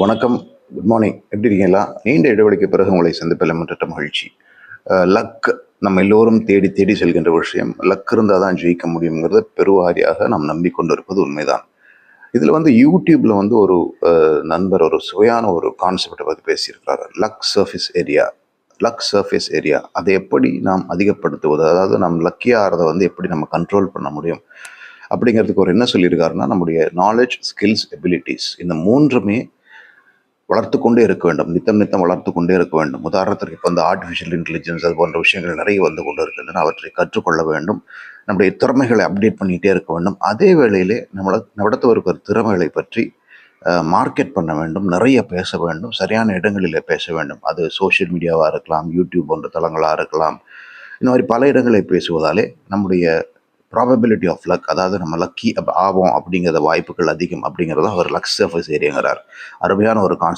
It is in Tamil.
வணக்கம். குட் மார்னிங் எப்படி இருக்கீங்களா? நீண்ட இடைவெளிக்கு பிறகு உங்களை சந்திப்பில் மற்ற மகிழ்ச்சி. லக் நம்ம எல்லோரும் தேடி தேடி செல்கின்ற விஷயம். லக் இருந்தால் தான் ஜெயிக்க முடியுங்கிறத பெருவாரியாக நாம் நம்பிக்கொண்டு இருப்பது உண்மைதான். இதில் வந்து யூடியூப்பில் வந்து ஒரு நண்பர் ஒரு சுவையான ஒரு கான்செப்டை பற்றி பேசியிருக்கிறார். Lug surface area lug surface area அதை எப்படி நாம் அதிகப்படுத்துவது? அதாவது நாம் லக்கியாகிறத வந்து எப்படி நம்ம கண்ட்ரோல் பண்ண முடியும்? அப்படிங்கிறதுக்கு ஒரு என்ன சொல்லியிருக்காருன்னா நம்முடைய நாலேஜ் ஸ்கில்ஸ் எபிலிட்டிஸ் இந்த மூன்றுமே வளர்த்து கொண்டே இருக்க வேண்டும். நித்தம் நித்தம் வளர்த்து கொண்டே இருக்க வேண்டும். உதாரணத்திற்கு இப்போ வந்து ஆர்டிஃபிஷியல் இன்டெலிஜென்ஸ் அது போன்ற விஷயங்கள் நிறைய வந்து கொண்டு இருக்கின்றன. அவற்றை கற்றுக்கொள்ள வேண்டும். நம்முடைய திறமைகளை அப்டேட் பண்ணிகிட்டே இருக்க வேண்டும். அதே வேளையிலே நம்மளை நம்மிடத்து இருக்கிற திறமைகளை பற்றி மார்க்கெட் பண்ண வேண்டும். நிறைய பேச வேண்டும். சரியான இடங்களில் பேச வேண்டும். அது சோஷியல் மீடியாவாக இருக்கலாம் யூடியூப் போன்ற தளங்களாக இருக்கலாம். இந்த மாதிரி பல இடங்களில் பேசுவதாலே நம்முடைய ப்ராபபிலிட்டி ஆஃப் லக் அதாவது நம்ம லக்கி ஆவோம் அப்படிங்கிற வாய்ப்புகள் அதிகம் அப்படிங்கிறத அவர் லக் சர்ஃபஸ் ஏரியாங்கிறார் அருமையான ஒரு கான்செப்ட்